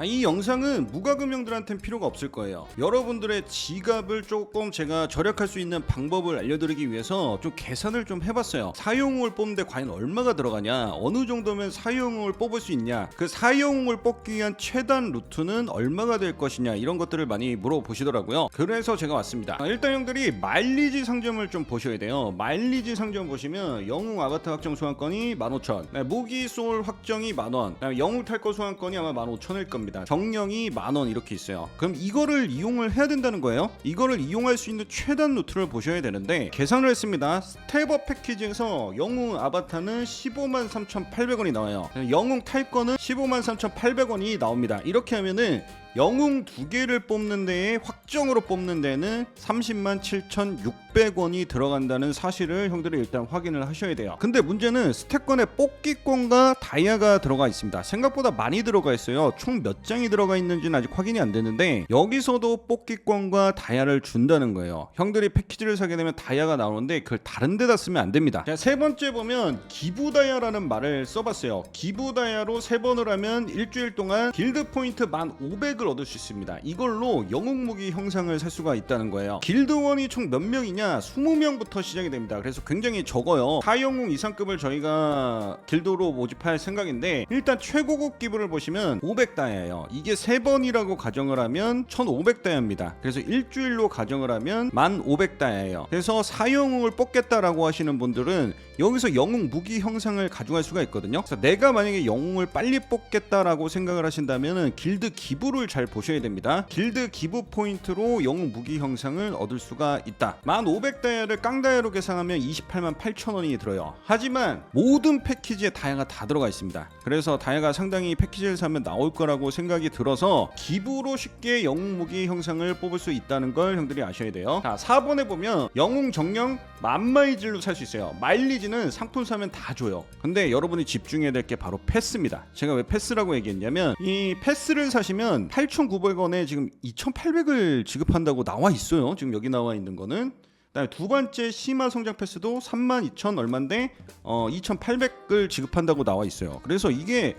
아, 이 영상은 무과금형들한테는 필요가 없을 거예요. 여러분들의 지갑을 조금 제가 절약할 수 있는 방법을 알려드리기 위해서 좀 계산을 좀 해봤어요. 사용을 뽑는데 과연 얼마가 들어가냐, 어느 정도면 사용을 뽑을 수 있냐, 그 사용을 뽑기 위한 최단 루트는 얼마가 될 것이냐 이런 것들을 많이 물어보시더라고요. 그래서 제가 왔습니다. 아, 일단 형들이 마일리지 상점을 좀 보셔야 돼요. 마일리지 상점 보시면 영웅 아바타 확정 소환권이 15,000, 네, 무기 소울 확정이 만원, 그다음에 영웅 탈거 소환권이 아마 15,000일 겁니다. 정령이 만 원 이렇게 있어요. 그럼 이거를 이용을 해야 된다는 거예요. 이거를 이용할 수 있는 최단 루트를 보셔야 되는데 계산을 했습니다. 스텝업 패키지에서 영웅 아바타는 15만 3,800원이 나와요. 영웅 탈거는 15만 3,800원이 나옵니다. 이렇게 하면은 영웅 두 개를 뽑는 데에 확정으로 뽑는 데는 30만 7,600원이 들어간다는 사실을 형들이 일단 확인을 하셔야 돼요. 근데 문제는 스택권에 뽑기권과 다이아가 들어가 있습니다. 생각보다 많이 들어가 있어요. 총 몇 장이 들어가 있는지는 아직 확인이 안 되는데 여기서도 뽑기권과 다이아를 준다는 거예요. 형들이 패키지를 사게 되면 다이아가 나오는데 그걸 다른 데다 쓰면 안 됩니다. 자, 세 번째 보면 기부 다이아라는 말을 써봤어요. 기부 다이아로 세 번을 하면 일주일 동안 길드 포인트 1,500을 얻을 수 있습니다. 이걸로 영웅 무기 형상을 살 수가 있다는 거예요. 길드원이 총 몇 명이냐? 20명부터 시작이 됩니다. 그래서 굉장히 적어요. 4영웅 이상급을 저희가 길드로 모집할 생각인데 일단 최고급 기부를 보시면 500다이아예요. 이게 세 번이라고 가정을 하면 1,500다이아입니다. 그래서 일주일로 가정을 하면 1,500다이아예요. 그래서 4영웅을 뽑겠다라고 하시는 분들은 여기서 영웅 무기 형상을 가져갈 수가 있거든요. 그래서 내가 만약에 영웅을 빨리 뽑겠다라고 생각을 하신다면은 길드 기부를 잘 보셔야 됩니다. 길드 기부 포인트로 영웅 무기 형상을 얻을 수가 있다. 1,500다이아를 깡다이아로 계산하면 28만 8천 원이 들어요. 하지만 모든 패키지에 다이아가 다 들어가 있습니다. 그래서 다이아가 상당히 패키지를 사면 나올 거라고 생각이 들어서 기부로 쉽게 영웅 무기 형상을 뽑을 수 있다는 걸 형들이 아셔야 돼요. 자, 4번에 보면 영웅 정령 만마이질로 살 수 있어요. 마일리지는 상품 사면 다 줘요. 근데 여러분이 집중해야 될 게 바로 패스입니다. 제가 왜 패스라고 얘기했냐면 이 패스를 사시면 8,900원에 지금 2,800을 지급한다고 나와 있어요. 지금 여기 나와 있는 거는 그다음에 두 번째 심화 성장 패스도 32,000 얼마인데 어 2,800을 지급한다고 나와 있어요. 그래서 이게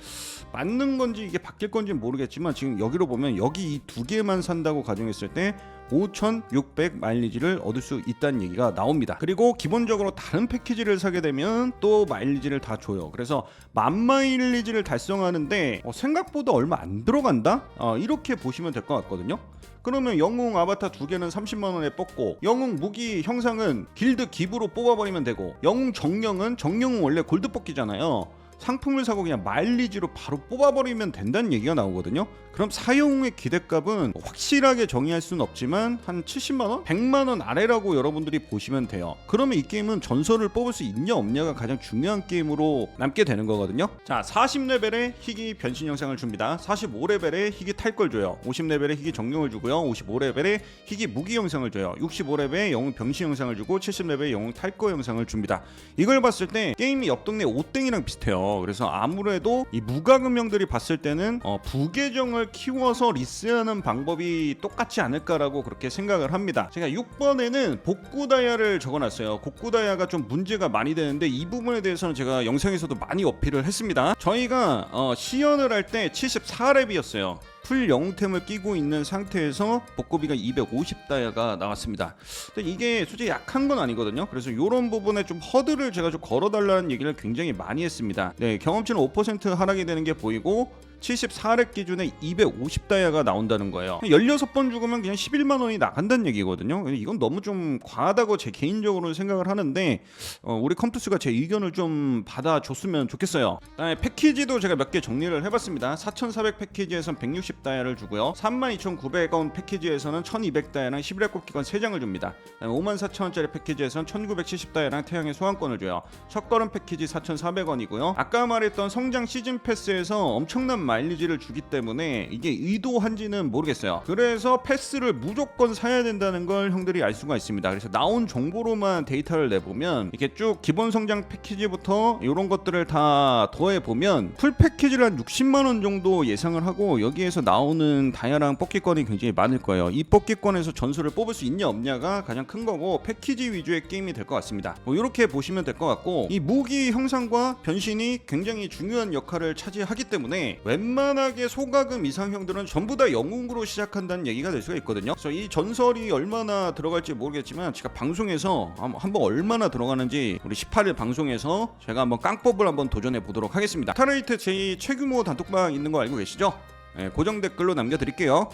맞는 건지 이게 바뀔 건지 는 모르겠지만 지금 여기로 보면 여기 이 두 개만 산다고 가정했을 때 5,600 마일리지를 얻을 수 있다는 얘기가 나옵니다. 그리고 기본적으로 다른 패키지를 사게 되면 또 마일리지를 다 줘요. 그래서 만 마일리지를 달성하는데 어, 생각보다 얼마 안 들어간다? 어, 이렇게 보시면 될 것 같거든요. 그러면 영웅 아바타 두 개는 30만 원에 뽑고 영웅 무기 형상은 길드 기부로 뽑아버리면 되고 영웅 정령은 정령은 원래 골드 뽑기잖아요. 상품을 사고 그냥 마일리지로 바로 뽑아버리면 된다는 얘기가 나오거든요. 그럼 사용의 기대값은 확실하게 정의할 수는 없지만 한 70만 원, 100만 원 아래라고 여러분들이 보시면 돼요. 그러면 이 게임은 전설을 뽑을 수 있냐 없냐가 가장 중요한 게임으로 남게 되는 거거든요. 자, 40레벨의 희귀 변신 영상을 줍니다. 45레벨의 희귀 탈걸 줘요. 50레벨의 희귀 정령을 주고요. 55레벨의 희귀 무기 영상을 줘요. 65레벨의 영웅 병신 영상을 주고 70레벨의 영웅 탈거 영상을 줍니다. 이걸 봤을 때 게임이 옆 동네 오땡이랑 비슷해요. 그래서 아무래도 이 무과금형들이 봤을 때는 어, 부계정을 키워서 리스하는 방법이 똑같지 않을까라고 그렇게 생각을 합니다. 제가 6번에는 복구 다이아를 적어놨어요. 복구 다이아가 좀 문제가 많이 되는데 이 부분에 대해서는 제가 영상에서도 많이 어필을 했습니다. 저희가 어, 시연을 할 때 74렙이었어요. 풀 영템을 끼고 있는 상태에서 복구비가 250다이아가 나왔습니다. 근데 이게 솔직히 약한 건 아니거든요. 그래서 이런 부분에 좀 허들을 제가 좀 걸어달라는 얘기를 굉장히 많이 했습니다. 네, 경험치는 5% 하락이 되는 게 보이고 74렙 기준에 250다이아가 나온다는 거예요. 16번 죽으면 그냥 11만 원이 나간다는 얘기거든요. 이건 너무 좀 과하다고 제 개인적으로 생각을 하는데 어, 우리 컴투스가 제 의견을 좀 받아줬으면 좋겠어요. 그다음에 패키지도 제가 몇 개 정리를 해봤습니다. 4,400 패키지에선 160다이아를 주고요. 32,900원 패키지에서는 1,200다이아랑 11렙 꼽기권 3장을 줍니다. 54,000원짜리 패키지에서는 1,970다이아랑 태양의 소환권을 줘요. 첫걸음 패키지 4,400원이고요. 아까 말했던 성장 시즌 패스에서 엄청난 마일리지를 주기 때문에 이게 의도한지는 모르겠어요. 그래서 패스를 무조건 사야 된다는 걸 형들이 알 수가 있습니다. 그래서 나온 정보로만 데이터를 내보면 이렇게 쭉 기본 성장 패키지부터 이런 것들을 다 더해 보면 풀 패키지를 한 60만 원 정도 예상을 하고 여기에서 나오는 다이아랑 뽑기권이 굉장히 많을 거예요. 이 뽑기권에서 전술을 뽑을 수 있냐 없냐가 가장 큰 거고 패키지 위주의 게임이 될 것 같습니다. 뭐 이렇게 보시면 될 것 같고 이 무기 형상과 변신이 굉장히 중요한 역할을 차지하기 때문에 웬 웬만하게 소가금 이상형들은 전부 다 영웅으로 시작한다는 얘기가 될 수가 있거든요. 그래서 이 전설이 얼마나 들어갈지 모르겠지만 제가 방송에서 한- 한번 얼마나 들어가는지 우리 18일 방송에서 제가 한번 깡법을 한번 도전해 보도록 하겠습니다. 타르이트 제2 최규모 단톡방 있는 거 알고 계시죠? 네, 고정 댓글로 남겨드릴게요.